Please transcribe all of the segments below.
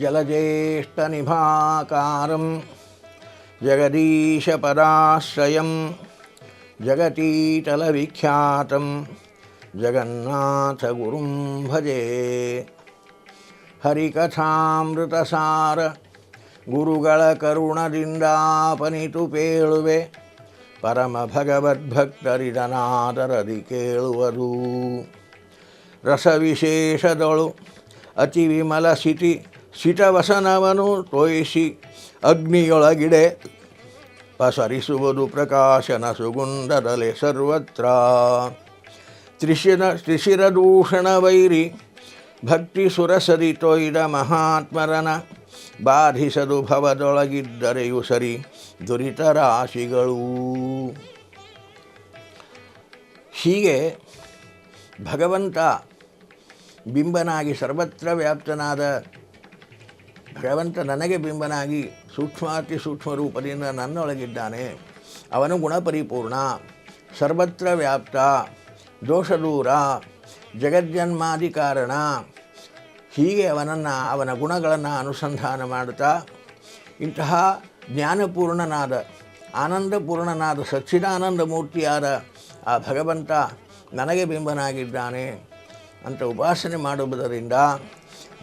జలజేష్టనిభాకారం జగదీశపరాశ్రయం జగతీటలవిఖ్యాతం జగన్నాథగురుం భజే ಹರಿಕಥಾಮೃತಸಾರ ಗುರುಗಳ ಕರುಣದಿಂದಾಪನಿತು ಪೇಳುವೆ ಪರಮ ಭಗವದ್ಭಕ್ತರಿದನಾದರದಿ ಕೇಳುವರು ರಸವಿಶೇಷದಳು ಅತಿ ವಿಮಲ ಸಿಟಿ ಸಿಟವಸನವನು ತೋಯಿಸಿ ಅಗ್ನಿಯೊಳಗಿಡೆ ಪಸರಿಸುವುದು ಪ್ರಕಾಶನ ಸುಗುಂಡದಲೆ ಸರ್ವತ್ರ. ತ್ರಿಶಿರ, ತ್ರಿಶಿರದೂಷಣ ವೈರಿ ಭಕ್ತಿ ಸುರಸದಿ ತೊಯ್ದ ಮಹಾತ್ಮರನ ಬಾಧಿಸದು ಭವದೊಳಗಿದ್ದರೆಯು ಸರಿ ದುರಿತ ರಾಶಿಗಳು. ಹೀಗೆ ಭಗವಂತ ಬಿಂಬನಾಗಿ ಸರ್ವತ್ರ ವ್ಯಾಪ್ತನಾದ ಭಗವಂತ ನನಗೆ ಬಿಂಬನಾಗಿ ಸೂಕ್ಷ್ಮಾತಿ ಸೂಕ್ಷ್ಮ ರೂಪದಿಂದ ನನ್ನೊಳಗಿದ್ದಾನೆ. ಅವನು ಗುಣಪರಿಪೂರ್ಣ, ಸರ್ವತ್ರ ವ್ಯಾಪ್ತ, ದೋಷದೂರ ಜಗಜ್ಜನ್ಮಾದಿ ಕಾರಣ ಹೀಗೆ ಅವನನ್ನು, ಅವನ ಗುಣಗಳನ್ನು ಅನುಸಂಧಾನ ಮಾಡುತ್ತಾ ಇಂತಹ ಜ್ಞಾನಪೂರ್ಣನಾದ, ಆನಂದಪೂರ್ಣನಾದ ಸಚ್ಚಿದಾನಂದ ಮೂರ್ತಿಯಾದ ಆ ಭಗವಂತ ನನಗೆ ಬಿಂಬನಾಗಿದ್ದಾನೆ. ಅಂತ ಉಪಾಸನೆ ಮಾಡುವುದರಿಂದ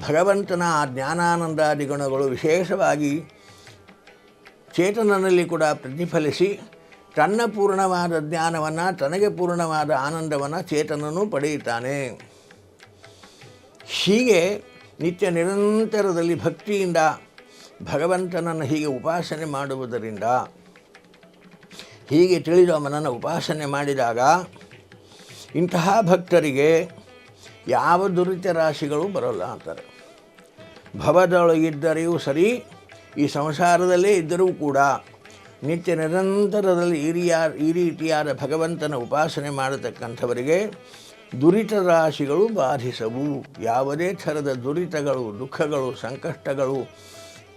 ಭಗವಂತನ ಆ ಜ್ಞಾನಾನಂದಾದಿ ಗುಣಗಳು ವಿಶೇಷವಾಗಿ ಚೇತನನಲ್ಲಿ ಕೂಡ ಪ್ರತಿಫಲಿಸಿ ತನ್ನ ಪೂರ್ಣವಾದ ಜ್ಞಾನವನ್ನು, ತನಗೆ ಪೂರ್ಣವಾದ ಆನಂದವನ್ನು ಚೇತನನು ಪಡೆಯುತ್ತಾನೆ. ಹೀಗೆ ನಿತ್ಯ ನಿರಂತರದಲ್ಲಿ ಭಕ್ತಿಯಿಂದ ಭಗವಂತನನ್ನು ಹೀಗೆ ಉಪಾಸನೆ ಮಾಡುವುದರಿಂದ, ಹೀಗೆ ತಿಳಿದು ಅವನನ್ನು ಉಪಾಸನೆ ಮಾಡಿದಾಗ ಇಂತಹ ಭಕ್ತರಿಗೆ ಯಾವ ದುರಿತ ರಾಶಿಗಳು ಬರೋಲ್ಲ ಅಂತಾರೆ. ಭವದೊಳಗಿದ್ದರೆಯೂ ಸರಿ, ಈ ಸಂಸಾರದಲ್ಲೇ ಇದ್ದರೂ ಕೂಡ ನಿತ್ಯ ನಿರಂತರದಲ್ಲಿ ಈ ಈ ರೀತಿಯಾದ ಭಗವಂತನ ಉಪಾಸನೆ ಮಾಡತಕ್ಕಂಥವರಿಗೆ ದುರಿತ ರಾಶಿಗಳು ಬಾಧಿಸವು. ಯಾವುದೇ ಥರದ ದುರಿತಗಳು, ದುಃಖಗಳು, ಸಂಕಷ್ಟಗಳು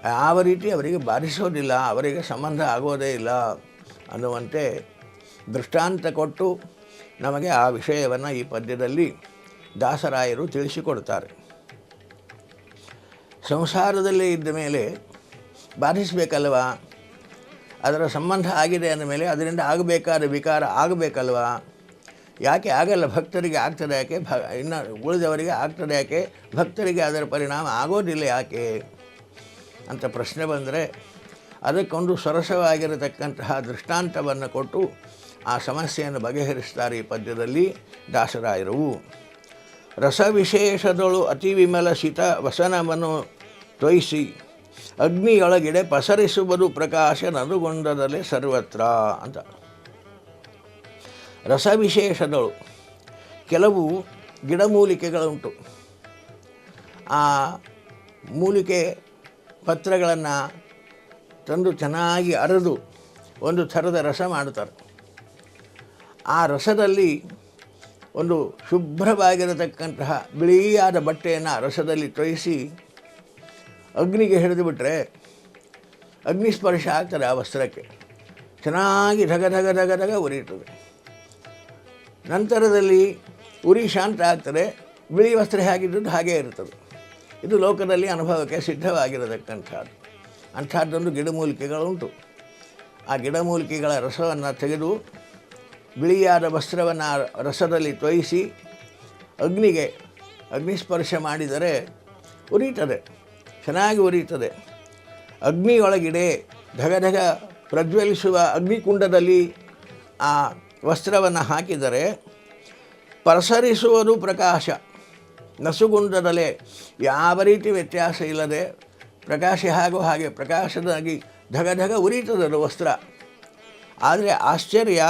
ಯಾವ ರೀತಿ ಅವರಿಗೆ ಬಾಧಿಸೋದಿಲ್ಲ, ಅವರಿಗೆ ಸಂಬಂಧ ಆಗೋದೇ ಇಲ್ಲ ಅನ್ನುವಂತೆ ದೃಷ್ಟಾಂತ ಕೊಟ್ಟು ನಮಗೆ ಆ ವಿಷಯವನ್ನು ಈ ಪದ್ಯದಲ್ಲಿ ದಾಸರಾಯರು ತಿಳಿಸಿಕೊಡ್ತಾರೆ ಸಂಸಾರದಲ್ಲೇ ಇದ್ದ ಮೇಲೆ ಬಾಧಿಸಬೇಕಲ್ವಾ? ಅದರ ಸಂಬಂಧ ಆಗಿದೆ ಅಂದ ಮೇಲೆ ಅದರಿಂದ ಆಗಬೇಕಾದ ವಿಕಾರ ಆಗಬೇಕಲ್ವಾ? ಯಾಕೆ ಆಗಲ್ಲ? ಭಕ್ತರಿಗೆ ಆಗ್ತದೆ ಯಾಕೆ? ಭ, ಇನ್ನು ಉಳಿದವರಿಗೆ ಆಗ್ತದೆ ಯಾಕೆ? ಭಕ್ತರಿಗೆ ಅದರ ಪರಿಣಾಮ ಆಗೋದಿಲ್ಲ ಯಾಕೆ? ಅಂತ ಪ್ರಶ್ನೆ ಬಂದರೆ ಅದಕ್ಕೊಂದು ಸೊರಸವಾಗಿರತಕ್ಕಂತಹ ದೃಷ್ಟಾಂತವನ್ನು ಕೊಟ್ಟು ಆ ಸಮಸ್ಯೆಯನ್ನು ಬಗೆಹರಿಸ್ತಾರೆ ಈ ಪದ್ಯದಲ್ಲಿ ದಾಸರಾಯರು. ರಸವಿಶೇಷದಳು ಅತಿ ವಿಮಲ ಶಿತ ವಸನವನ್ನು ತೊಯಿಸಿ ಅಗ್ನಿಯೊಳಗಿಡೆ ಪಸರಿಸುವುದು ಪ್ರಕಾಶ ನದುಗೊಂಡದಲ್ಲೇ ಸರ್ವತ್ರ ಅಂತ. ರಸವಿಶೇಷದಳು. ಕೆಲವು ಗಿಡಮೂಲಿಕೆಗಳುಂಟು. ಆ ಮೂಲಿಕೆ ಪತ್ರಗಳನ್ನು ತಂದು ಚೆನ್ನಾಗಿ ಅರೆದು ಒಂದು ಥರದ ರಸ ಮಾಡ್ತಾರೆ ಆ ರಸದಲ್ಲಿ ಒಂದು ಶುಭ್ರವಾಗಿರತಕ್ಕಂತಹ ಬಿಳಿಯಾದ ಬಟ್ಟೆಯನ್ನು ರಸದಲ್ಲಿ ತೊಯಿಸಿ ಅಗ್ನಿಗೆ ಹಿಡಿದು ಬಿಟ್ಟರೆ ಅಗ್ನಿಸ್ಪರ್ಶ ಆಗ್ತದೆ ಆ ವಸ್ತ್ರಕ್ಕೆ. ಚೆನ್ನಾಗಿ ಧಗ ಧಗ ಧಗ ಧಗ ಉರಿಯುತ್ತದೆ. ನಂತರದಲ್ಲಿ ಉರಿ ಶಾಂತ ಆಗ್ತದೆ, ಬಿಳಿ ವಸ್ತ್ರ ಹೇಗಿದ್ದದ್ದು ಹಾಗೇ ಇರ್ತದೆ ಇದು ಲೋಕದಲ್ಲಿ ಅನುಭವಕ್ಕೆ ಸಿದ್ಧವಾಗಿರತಕ್ಕಂಥದ್ದು. ಅಂಥದ್ದೊಂದು ಗಿಡಮೂಲಿಕೆಗಳುಂಟು ಆ ಗಿಡಮೂಲಿಕೆಗಳ ರಸವನ್ನು ತೆಗೆದು ಬಿಳಿಯಾದ ವಸ್ತ್ರವನ್ನು ರಸದಲ್ಲಿ ತೊಯಿಸಿ ಅಗ್ನಿಗೆ ಅಗ್ನಿಸ್ಪರ್ಶ ಮಾಡಿದರೆ ಉರಿತದೆ, ಚೆನ್ನಾಗಿ ಉರಿಯುತ್ತದೆ ಅಗ್ನಿಯೊಳಗಿಡೆ ಧಗ ಧಗ ಪ್ರಜ್ವಲಿಸುವ ಅಗ್ನಿಕುಂಡದಲ್ಲಿ ಆ ವಸ್ತ್ರವನ್ನು ಹಾಕಿದರೆ ಪಸರಿಸುವುದು ಪ್ರಕಾಶ. ನಸುಗುಂಡದಲ್ಲೇ ಯಾವ ರೀತಿ ವ್ಯತ್ಯಾಸ ಇಲ್ಲದೆ ಪ್ರಕಾಶ ಹಾಗೂ ಹಾಗೆ ಪ್ರಕಾಶದಾಗಿ ಧಗ ಧಗ ಉರಿತದ ವಸ್ತ್ರ. ಆದರೆ ಆಶ್ಚರ್ಯ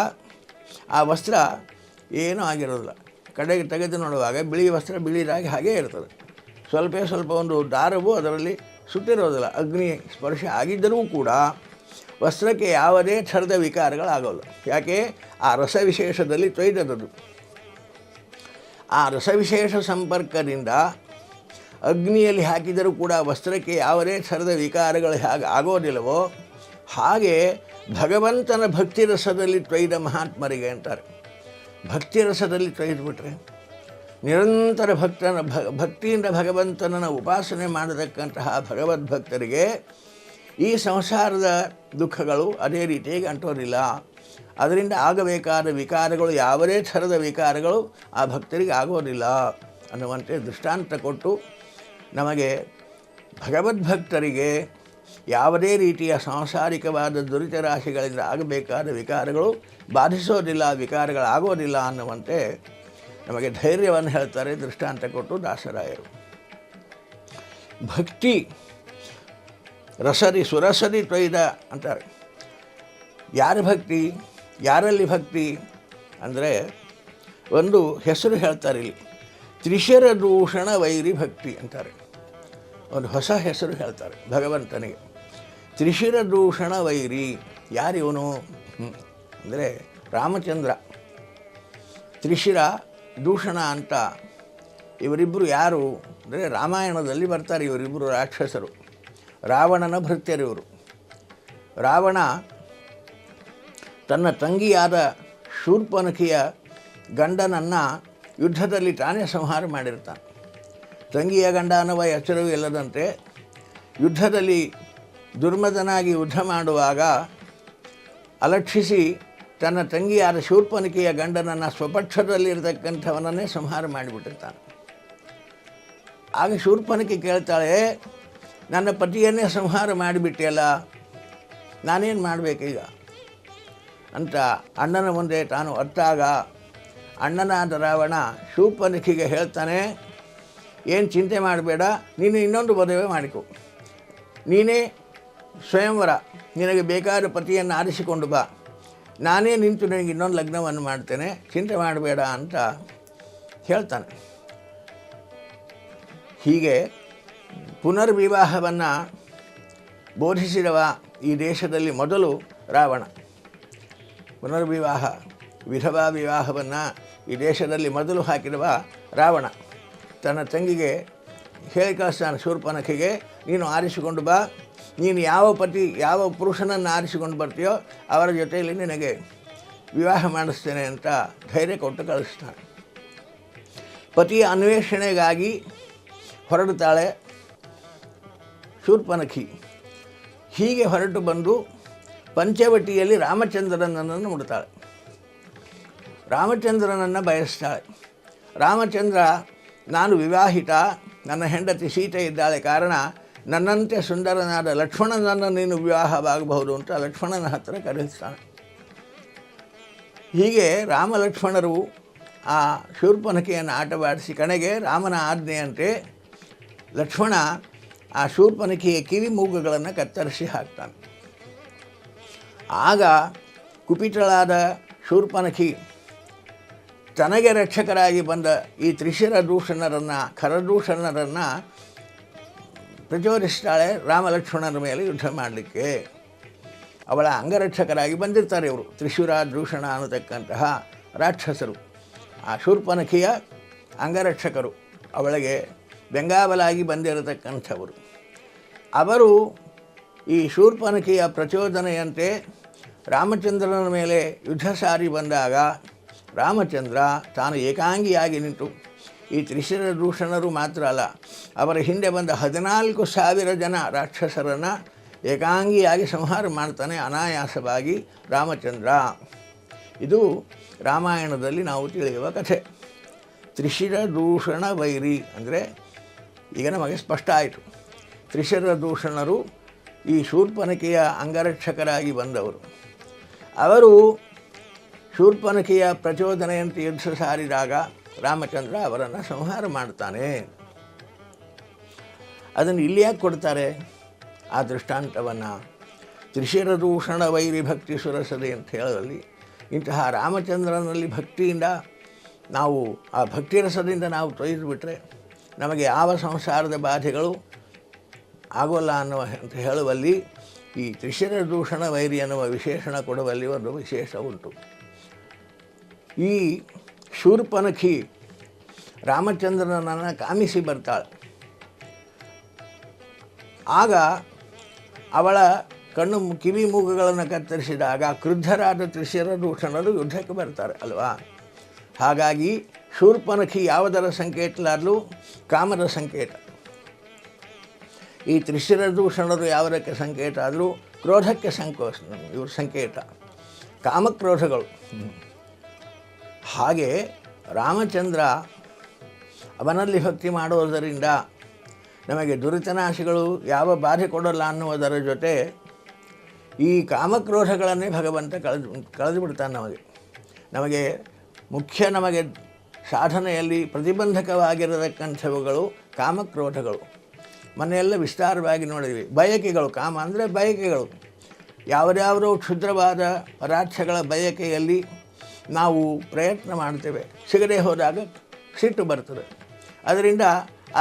ಆ ವಸ್ತ್ರ ಏನೂ ಆಗಿರೋದಿಲ್ಲ. ಕಡೆಗೆ ತೆಗೆದು ನೋಡುವಾಗ ಬಿಳಿ ವಸ್ತ್ರ ಬಿಳಿದಾಗಿ ಹಾಗೇ ಇರ್ತದೆ. ಸ್ವಲ್ಪ ಸ್ವಲ್ಪ ಒಂದು ದಾರವು ಅದರಲ್ಲಿ ಸುತ್ತಿರೋದಿಲ್ಲ. ಅಗ್ನಿ ಸ್ಪರ್ಶ ಆಗಿದ್ದರೂ ಕೂಡ ವಸ್ತ್ರಕ್ಕೆ ಯಾವುದೇ ಥರದ ವಿಕಾರಗಳಾಗೋಲ್ಲ. ಯಾಕೆ? ಆ ರಸ ವಿಶೇಷದಲ್ಲಿ ತೊಯ್ದದ್ದು. ಆ ರಸ ವಿಶೇಷ ಸಂಪರ್ಕದಿಂದ ಅಗ್ನಿಯಲ್ಲಿ ಹಾಕಿದರೂ ಕೂಡ ವಸ್ತ್ರಕ್ಕೆ ಯಾವುದೇ ಥರದ ವಿಕಾರಗಳು ಹಾಗೆ ಆಗೋದಿಲ್ಲವೋ? ಹಾಗೆ ಭಗವಂತನ ಭಕ್ತಿ ರಸದಲ್ಲಿ ಮಹಾತ್ಮರಿಗೆ ಅಂತಾರೆ. ಭಕ್ತಿ ರಸದಲ್ಲಿ ತೊಯ್ದುಬಿಟ್ರೆ ನಿರಂತರ ಭಕ್ತನ ಭ, ಭಕ್ತಿಯಿಂದ ಭಗವಂತನನ್ನು ಉಪಾಸನೆ ಮಾಡತಕ್ಕಂತಹ ಭಗವದ್ಭಕ್ತರಿಗೆ ಈ ಸಂಸಾರದ ದುಃಖಗಳು ಅದೇ ರೀತಿಯಾಗಿ ಅಂಟೋದಿಲ್ಲ. ಅದರಿಂದ ಆಗಬೇಕಾದ ವಿಕಾರಗಳು ಯಾವುದೇ ಥರದ ವಿಕಾರಗಳು ಆ ಭಕ್ತರಿಗೆ ಆಗೋದಿಲ್ಲ ಅನ್ನುವಂತೆ ದೃಷ್ಟಾಂತ ಕೊಟ್ಟು ನಮಗೆ ಭಗವದ್ಭಕ್ತರಿಗೆ ಯಾವುದೇ ರೀತಿಯ ಸಾಂಸಾರಿಕವಾದ ದುರಿತ ರಾಶಿಗಳಿಂದ ಆಗಬೇಕಾದ ವಿಕಾರಗಳು ಬಾಧಿಸೋದಿಲ್ಲ, ವಿಕಾರಗಳಾಗೋದಿಲ್ಲ ಅನ್ನುವಂತೆ ನಮಗೆ ಧೈರ್ಯವನ್ನು ಹೇಳ್ತಾರೆ ದೃಷ್ಟಾಂತ ಕೊಟ್ಟು ದಾಸರಾಯರು. ಭಕ್ತಿ ರಸದಿ ಸುರಸದಿ ತೊಯ್ದ ಅಂತಾರೆ. ಯಾರ ಭಕ್ತಿ, ಯಾರಲ್ಲಿ ಭಕ್ತಿ ಅಂದರೆ ಒಂದು ಹೆಸರು ಹೇಳ್ತಾರೆ ಇಲ್ಲಿ. ತ್ರಿಶರ ದೂಷಣ ವೈರಿ ಭಕ್ತಿ ಅಂತಾರೆ. ಒಂದು ಹೊಸ ಹೆಸರು ಹೇಳ್ತಾರೆ ಭಗವಂತನಿಗೆ. ತ್ರಿಶಿರ ದೂಷಣ ವೈರಿ ಯಾರಿವನು ಅಂದರೆ ರಾಮಚಂದ್ರ. ತ್ರಿಶಿರ ದೂಷಣ ಅಂತ ಇವರಿಬ್ಬರು ಯಾರು? ಅಂದರೆ ರಾಮಾಯಣದಲ್ಲಿ ಬರ್ತಾರೆ ಇವರಿಬ್ಬರು ರಾಕ್ಷಸರು. ರಾವಣನ ಭೃತ್ಯರಿವರು ರಾವಣ ತನ್ನ ತಂಗಿಯಾದ ಶೂರ್ಪನಖಿಯ ಗಂಡನನ್ನು ಯುದ್ಧದಲ್ಲಿ ತಾನೇ ಸಂಹಾರ ಮಾಡಿರ್ತಾನೆ. ತಂಗಿಯ ಗಂಡ ಅನ್ನುವ ಎಚ್ಚರವೂ ಇಲ್ಲದಂತೆ ಯುದ್ಧದಲ್ಲಿ ದುರ್ಮದನಾಗಿ ಯುದ್ಧ ಮಾಡುವಾಗ ಅಲಕ್ಷಿಸಿ ತನ್ನ ತಂಗಿಯಾದ ಶೂರ್ಪನಿಕೆಯ ಗಂಡನನ್ನು ಸ್ವಪಕ್ಷದಲ್ಲಿರತಕ್ಕಂಥವನನ್ನೇ ಸಂಹಾರ ಮಾಡಿಬಿಟ್ಟಿರ್ತಾನೆ. ಆಗ ಶೂರ್ಪನಿಕೆ ಕೇಳ್ತಾಳೆ, ನನ್ನ ಪತಿಯನ್ನೇ ಸಂಹಾರ ಮಾಡಿಬಿಟ್ಟಿಯಲ್ಲ, ನಾನೇನು ಮಾಡಬೇಕೀಗ? ಅಂತ ಅಣ್ಣನ ಮುಂದೆ ತಾನು ಅತ್ತಾಗ ಅಣ್ಣನಾದ ರಾವಣ ಶೂರ್ಪನಿಕೆಗೆ ಹೇಳ್ತಾನೆ, ಏನು ಚಿಂತೆ ಮಾಡಬೇಡ, ನೀನು ಇನ್ನೊಂದು ಮದುವೆ ಮಾಡಿಕೊ. ನೀನೇ ಸ್ವಯಂವರ, ನಿನಗೆ ಬೇಕಾದ ಪತಿಯನ್ನು ಆರಿಸಿಕೊಂಡು ಬಾ. ನಾನೇ ನಿಂತು ನಿನಗೆ ಇನ್ನೊಂದು ಲಗ್ನವನ್ನು ಮಾಡ್ತೇನೆ. ಚಿಂತೆ ಮಾಡಬೇಡ ಅಂತ ಹೇಳ್ತಾನೆ. ಹೀಗೆ ಪುನರ್ವಿವಾಹವನ್ನು ಬೋಧಿಸಿದವ ಈ ದೇಶದಲ್ಲಿ ಮೊದಲು ರಾವಣ. ಪುನರ್ವಿವಾಹ, ವಿಧವಾ ವಿವಾಹವನ್ನು ಈ ದೇಶದಲ್ಲಿ ಮೊದಲು ಹಾಕಿರುವ ರಾವಣ. ತನ್ನ ತಂಗಿಗೆ ಹೇಳಿ ಕಳಿಸ್ತಾನೆ ಶೂರ್ಪನಖಿಗೆ, ನೀನು ಆರಿಸಿಕೊಂಡು ಬಾ. ನೀನು ಯಾವ ಪತಿ, ಯಾವ ಪುರುಷನನ್ನು ಆರಿಸಿಕೊಂಡು ಬರ್ತೀಯೋ ಅವರ ಜೊತೆಯಲ್ಲಿ ನಿನಗೆ ವಿವಾಹ ಮಾಡಿಸ್ತೇನೆ ಅಂತ ಧೈರ್ಯ ಕೊಟ್ಟು ಕಳಿಸ್ತಾನೆ. ಪತಿಯ ಅನ್ವೇಷಣೆಗಾಗಿ ಹೊರಡುತ್ತಾಳೆ. ಶೂರ್ಪನಖಿ ಹೀಗೆ ಹೊರಟು ಬಂದು ಪಂಚವಟಿಯಲ್ಲಿ ರಾಮಚಂದ್ರನನ್ನು ನೋಡ್ತಾಳೆ. ರಾಮಚಂದ್ರನನ್ನು ಬಯಸ್ತಾಳೆ. ರಾಮಚಂದ್ರ, ನಾನು ವಿವಾಹಿತ, ನನ್ನ ಹೆಂಡತಿ ಸೀತೆ ಇದ್ದಾಳೆ. ಕಾರಣ ನನ್ನಂತೆ ಸುಂದರನಾದ ಲಕ್ಷ್ಮಣನನ್ನು ನೀನು ವಿವಾಹವಾಗಬಹುದು ಅಂತ ಲಕ್ಷ್ಮಣನ ಹತ್ತಿರ ಕರೆಸ್ತಾನೆ ಹೀಗೆ ರಾಮ ಲಕ್ಷ್ಮಣರು ಆ ಶೂರ್ಪನಕೆಯನ್ನು ಆಟವಾಡಿಸಿ ಕಣೆಗೆ ರಾಮನ ಆಜ್ಞೆಯಂತೆ ಲಕ್ಷ್ಮಣ ಆ ಶೂರ್ಪನಕೆಯ ಕಿವಿ ಮೂಗುಗಳನ್ನು ಕತ್ತರಿಸಿ ಹಾಕ್ತಾನೆ. ಆಗ ಕುಪಿತಳಾದ ಶೂರ್ಪನಖಿ ತನಗೆ ರಕ್ಷಕರಾಗಿ ಬಂದ ಈ ತ್ರಿಶಿರ ದೂಷಣರನ್ನು ಖರದೂಷಣರನ್ನು ಪ್ರಚೋದಿಸ್ತಾಳೆ ರಾಮ ಲಕ್ಷ್ಮಣರ ಮೇಲೆ ಯುದ್ಧ ಮಾಡಲಿಕ್ಕೆ. ಅವಳ ಅಂಗರಕ್ಷಕರಾಗಿ ಬಂದಿರ್ತಾರೆ ಇವರು. ತ್ರಿಶೂರ ದೂಷಣ ಅನ್ನತಕ್ಕಂತಹ ರಾಕ್ಷಸರು. ಆ ಶೂರ್ಪನಖಿಯ ಅಂಗರಕ್ಷಕರು ಅವಳಿಗೆ ಬೆಂಗಾವಲಾಗಿ ಬಂದಿರತಕ್ಕಂಥವರು. ಅವರು ಈ ಶೂರ್ಪನಖಿಯ ಪ್ರಚೋದನೆಯಂತೆ ರಾಮಚಂದ್ರನ ಮೇಲೆ ಯುದ್ಧ ಸಾರಿ ಬಂದಾಗ ರಾಮಚಂದ್ರ ತಾನು ಏಕಾಂಗಿಯಾಗಿ ನಿಂತು ಈ ತ್ರಿಶಿರ ದೂಷಣರು ಮಾತ್ರ ಅಲ್ಲ, ಅವರ ಹಿಂದೆ ಬಂದ ಹದಿನಾಲ್ಕು ಸಾವಿರ ಜನ ರಾಕ್ಷಸರನ್ನು ಏಕಾಂಗಿಯಾಗಿ ಸಂಹಾರ ಮಾಡ್ತಾನೆ ಅನಾಯಾಸವಾಗಿ ರಾಮಚಂದ್ರ. ಇದು ರಾಮಾಯಣದಲ್ಲಿ ನಾವು ತಿಳಿಯುವ ಕಥೆ. ತ್ರಿಶಿರ ದೂಷಣ ವೈರಿ ಅಂದರೆ ಈಗ ನಮಗೆ ಸ್ಪಷ್ಟ ಆಯಿತು. ತ್ರಿಶಿರ ದೂಷಣರು ಈ ಶೂರ್ಪನಕೆಯ ಅಂಗರಕ್ಷಕರಾಗಿ ಬಂದವರು. ಅವರು ಶೂರ್ಪನಕೆಯ ಪ್ರಚೋದನೆಯಂತೆ ಯುದ್ಧ ಸಾರಿದಾಗ ರಾಮಚಂದ್ರ ಅವರನ್ನು ಸಂಹಾರ ಮಾಡ್ತಾನೆ ಅದನ್ನು ಇಲ್ಲಿ ಯಾಕೆ ಕೊಡ್ತಾರೆ? ಆ ದೃಷ್ಟಾಂತವನ್ನು ತ್ರಿಶಿರದೂಷಣ ವೈರಿ ಭಕ್ತಿ ಸುರಸದೆ ಅಂತ ಹೇಳೋದಲ್ಲಿ ಇಂತಹ ರಾಮಚಂದ್ರನಲ್ಲಿ ಭಕ್ತಿಯಿಂದ ನಾವು ಆ ಭಕ್ತಿ ರಸದಿಂದ ನಾವು ತೊಯ್ದು ಬಿಟ್ಟರೆ ನಮಗೆ ಯಾವ ಸಂಸಾರದ ಬಾಧೆಗಳು ಆಗೋಲ್ಲ ಅನ್ನುವ ಅಂತ ಹೇಳುವಲ್ಲಿ ಈ ತ್ರಿಶಿರ ದೂಷಣ ವೈರಿ ಅನ್ನುವ ವಿಶೇಷಣ ಕೊಡುವಲ್ಲಿ ಒಂದು ವಿಶೇಷ ಉಂಟು. ಈ ಶೂರ್ಪನಖಿ ರಾಮಚಂದ್ರನನ್ನು ಕಾಮಿಸಿ ಬರ್ತಾಳೆ. ಆಗ ಅವಳ ಕಣ್ಣು ಕಿವಿ ಮೂಗುಗಳನ್ನು ಕತ್ತರಿಸಿದಾಗ ಕ್ರುದ್ಧರಾದ ತ್ರಿಶಿರ ದೂಷಣರು ಯುದ್ಧಕ್ಕೆ ಬರ್ತಾರೆ ಅಲ್ವಾ? ಹಾಗಾಗಿ ಶೂರ್ಪನಖಿ ಯಾವುದರ ಸಂಕೇತಲಾರಲು ಕಾಮದ ಸಂಕೇತ. ಈ ತ್ರಿಶಿರ ದೂಷಣರು ಯಾವುದಕ್ಕೆ ಸಂಕೇತ ಆದರೂ ಕ್ರೋಧಕ್ಕೆ ಸಂಕೋಚ ಇವ್ರ ಸಂಕೇತ ಕಾಮಕ್ರೋಧಗಳು. ಹಾಗೆ ರಾಮಚಂದ್ರ ಅವನಲ್ಲಿ ಭಕ್ತಿ ಮಾಡುವುದರಿಂದ ನಮಗೆ ದುರಿತನಾಶಿಗಳು ಯಾವ ಬಾಧೆ ಕೊಡಲ್ಲ ಅನ್ನುವುದರ ಜೊತೆ ಈ ಕಾಮಕ್ರೋಧಗಳನ್ನೇ ಭಗವಂತ ಕಳೆದು ಕಳೆದು ಬಿಡ್ತಾನೆ ನಮಗೆ. ನಮಗೆ ಮುಖ್ಯ ನಮಗೆ ಸಾಧನೆಯಲ್ಲಿ ಪ್ರತಿಬಂಧಕವಾಗಿರತಕ್ಕಂಥವುಗಳು ಕಾಮಕ್ರೋಧಗಳು. ಮನೆಯೆಲ್ಲ ವಿಸ್ತಾರವಾಗಿ ನೋಡಿದ್ವಿ. ಬಯಕೆಗಳು, ಕಾಮ ಅಂದರೆ ಬಯಕೆಗಳು. ಯಾವುದ್ಯಾವುದೋ ಕ್ಷುದ್ರವಾದ ಪದಾರ್ಥಗಳ ಬಯಕೆಯಲ್ಲಿ ನಾವು ಪ್ರಯತ್ನ ಮಾಡ್ತೇವೆ ಸಿಗದೆ ಹೋದಾಗ ಸಿಟ್ಟು ಬರ್ತದೆ ಅದರಿಂದ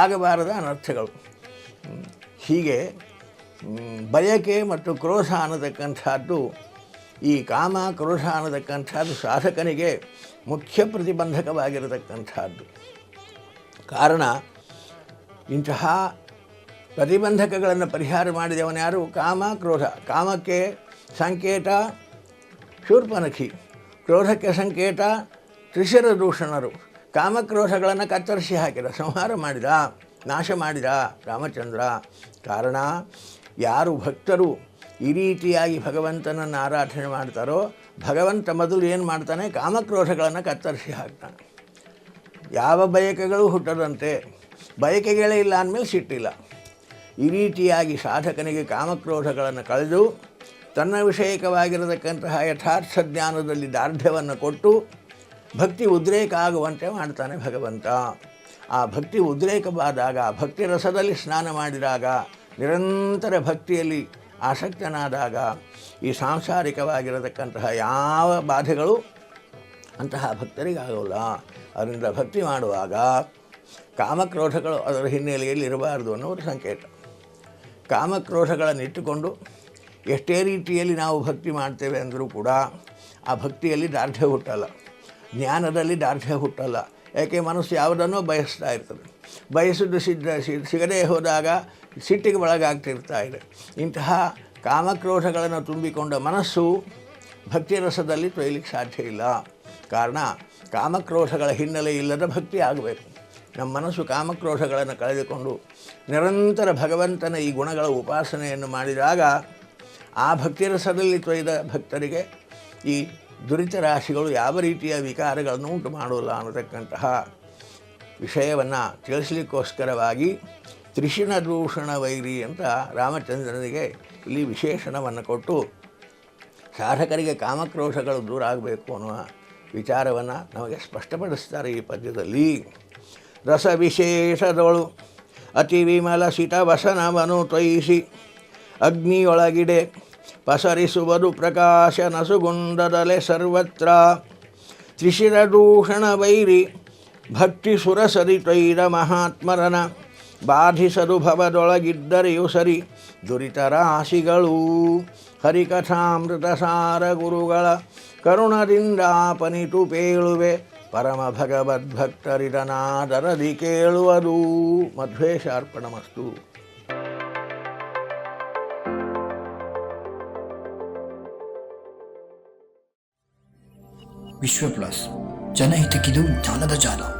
ಆಗಬಾರದ ಅನರ್ಥಗಳು. ಹೀಗೆ ಬಯಕೆ ಮತ್ತು ಕ್ರೋಧ ಅನ್ನತಕ್ಕಂಥದ್ದು, ಈ ಕಾಮ ಕ್ರೋಧ ಅನ್ನತಕ್ಕಂಥದ್ದು ಸಾಧಕನಿಗೆ ಮುಖ್ಯ ಪ್ರತಿಬಂಧಕವಾಗಿರತಕ್ಕಂಥದ್ದು. ಕಾರಣ, ಇಂತಹ ಪ್ರತಿಬಂಧಕಗಳನ್ನು ಪರಿಹಾರ ಮಾಡಿದವನು ಯಾರು ಕಾಮ ಕ್ರೋಧ ಕಾಮಕ್ಕೆ ಸಂಕೇತ ಶೂರ್ಪನಖಿ. ಕ್ರೋಧಕ್ಕೆ ಸಂಕೇತ ತ್ರಿಶಿರ ದೂಷಣರು. ಕಾಮಕ್ರೋಧಗಳನ್ನು ಕತ್ತರಿಸಿ ಹಾಕಿದ, ಸಂಹಾರ ಮಾಡಿದ, ನಾಶ ಮಾಡಿದ ರಾಮಚಂದ್ರ. ಕಾರಣ, ಯಾರು ಭಕ್ತರು ಈ ರೀತಿಯಾಗಿ ಭಗವಂತನನ್ನು ಆರಾಧನೆ ಮಾಡ್ತಾರೋ, ಭಗವಂತ ಮೊದಲು ಏನು ಮಾಡ್ತಾನೆ? ಕಾಮಕ್ರೋಧಗಳನ್ನು ಕತ್ತರಿಸಿ ಹಾಕ್ತಾನೆ. ಯಾವ ಬಯಕೆಗಳು ಹುಟ್ಟದಂತೆ, ಬಯಕೆಗಳೇ ಇಲ್ಲ ಅಂದಮೇಲೆ ಸಿಟ್ಟಿಲ್ಲ. ಈ ರೀತಿಯಾಗಿ ಸಾಧಕನಿಗೆ ಕಾಮಕ್ರೋಧಗಳನ್ನು ಕಳೆದು ತನ್ನ ವಿಷಯಕವಾಗಿರತಕ್ಕಂತಹ ಯಥಾರ್ಥ ಜ್ಞಾನದಲ್ಲಿ ದಾರ್ಢ್ಯವನ್ನು ಕೊಟ್ಟು ಭಕ್ತಿ ಉದ್ರೇಕ ಆಗುವಂತೆ ಮಾಡ್ತಾನೆ ಭಗವಂತ. ಆ ಭಕ್ತಿ ಉದ್ರೇಕವಾದಾಗ ಭಕ್ತಿ ರಸದಲ್ಲಿ ಸ್ನಾನ ಮಾಡಿದಾಗ, ನಿರಂತರ ಭಕ್ತಿಯಲ್ಲಿ ಆಸಕ್ತನಾದಾಗ, ಈ ಸಾಂಸಾರಿಕವಾಗಿರತಕ್ಕಂತಹ ಯಾವ ಬಾಧೆಗಳು ಅಂತಹ ಭಕ್ತರಿಗಾಗೋಲ್ಲ. ಅದರಿಂದ ಭಕ್ತಿ ಮಾಡುವಾಗ ಕಾಮಕ್ರೋಧಗಳು ಅದರ ಹಿನ್ನೆಲೆಯಲ್ಲಿ ಇರಬಾರದು ಅನ್ನೋದು ಸಂಕೇತ. ಕಾಮಕ್ರೋಧಗಳನ್ನು ಇಟ್ಟುಕೊಂಡು ಎಷ್ಟೇ ರೀತಿಯಲ್ಲಿ ನಾವು ಭಕ್ತಿ ಮಾಡ್ತೇವೆ ಅಂದರೂ ಕೂಡ ಆ ಭಕ್ತಿಯಲ್ಲಿ ದಾರ್ಢ್ಯ ಹುಟ್ಟಲ್ಲ. ಜ್ಞಾನದಲ್ಲಿ ದಾರ್ಢ್ಯ ಹುಟ್ಟಲ್ಲ. ಯಾಕೆ ಮನಸ್ಸು ಯಾವುದನ್ನೋ ಬಯಸ್ತಾ ಇರ್ತದೆ. ಬಯಸಿದ್ದು ಸಿದ್ಧ ಸಿಗದೇ ಹೋದಾಗ ಸಿಟ್ಟಿಗೆ ಒಳಗಾಗ್ತಿರ್ತಾ ಇದೆ. ಇಂತಹ ಕಾಮಕ್ರೋಧಗಳನ್ನು ತುಂಬಿಕೊಂಡ ಮನಸ್ಸು ಭಕ್ತಿ ರಸದಲ್ಲಿ ತೊಯ್ಲಿಕ್ಕೆ ಸಾಧ್ಯ ಇಲ್ಲ. ಕಾರಣ ಕಾಮಕ್ರೋಧಗಳ ಹಿನ್ನೆಲೆ ಇಲ್ಲದ ಭಕ್ತಿ ಆಗಬೇಕು. ನಮ್ಮ ಮನಸ್ಸು ಕಾಮಕ್ರೋಧಗಳನ್ನು ಕಳೆದುಕೊಂಡು ನಿರಂತರ ಭಗವಂತನ ಈ ಗುಣಗಳ ಉಪಾಸನೆಯನ್ನು ಮಾಡಿದಾಗ ಆ ಭಕ್ತಿ ರಸದಲ್ಲಿ ತೊಯ್ದ ಭಕ್ತರಿಗೆ ಈ ದುರಿತ ರಾಶಿಗಳು ಯಾವ ರೀತಿಯ ವಿಕಾರಗಳನ್ನು ಉಂಟು ಮಾಡೋಲ್ಲ ಅನ್ನತಕ್ಕಂತಹ ವಿಷಯವನ್ನು ತಿಳಿಸ್ಲಿಕ್ಕೋಸ್ಕರವಾಗಿ ತ್ರಿಶಿಣ ದೂಷಣ ವೈರಿ ಅಂತ ರಾಮಚಂದ್ರನಿಗೆ ಇಲ್ಲಿ ವಿಶೇಷಣವನ್ನು ಕೊಟ್ಟು ಸಾಧಕರಿಗೆ ಕಾಮಕ್ರೋಶಗಳು ದೂರ ಆಗಬೇಕು ಅನ್ನುವ ವಿಚಾರವನ್ನು ನಮಗೆ ಸ್ಪಷ್ಟಪಡಿಸ್ತಾರೆ ಈ ಪದ್ಯದಲ್ಲಿ. ರಸ ವಿಶೇಷದೊಳು ಅತಿ ವಿಮಲ ಸಿತ ವಸನವನು ತೊಯಿಸಿ ಅಗ್ನಿಯೊಳಗಿಡೆ ಪಸರಿಸುವುದು ಪ್ರಕಾಶ ನಸುಗುಂಡದಲೆ ಸರ್ವತ್ರ. ತ್ರಿಶಿರದೂಷಣ ವೈರಿ ಭಕ್ತಿ ಸುರಸರಿ ತೊಯ್ದ ಮಹಾತ್ಮರನ ಬಾಧಿಸದು ಭವದೊಳಗಿದ್ದರೆಯು ಸರಿ ದುರಿತ ರಾಶಿಗಳು ಹರಿಕಥಾಮೃತ ಸಾರ ಗುರುಗಳ ಕರುಣದಿಂದಾಪನಿತು ಪೇಳುವೆ ಪರಮ ಭಗವದ್ಭಕ್ತರಿದನಾದರದಿ ಕೇಳುವುದು ಮಧ್ವೇಶಾರ್ಪಣಮಸ್ತು વિશ્વ પ્લસ જનહિત કીધું ધન જાનો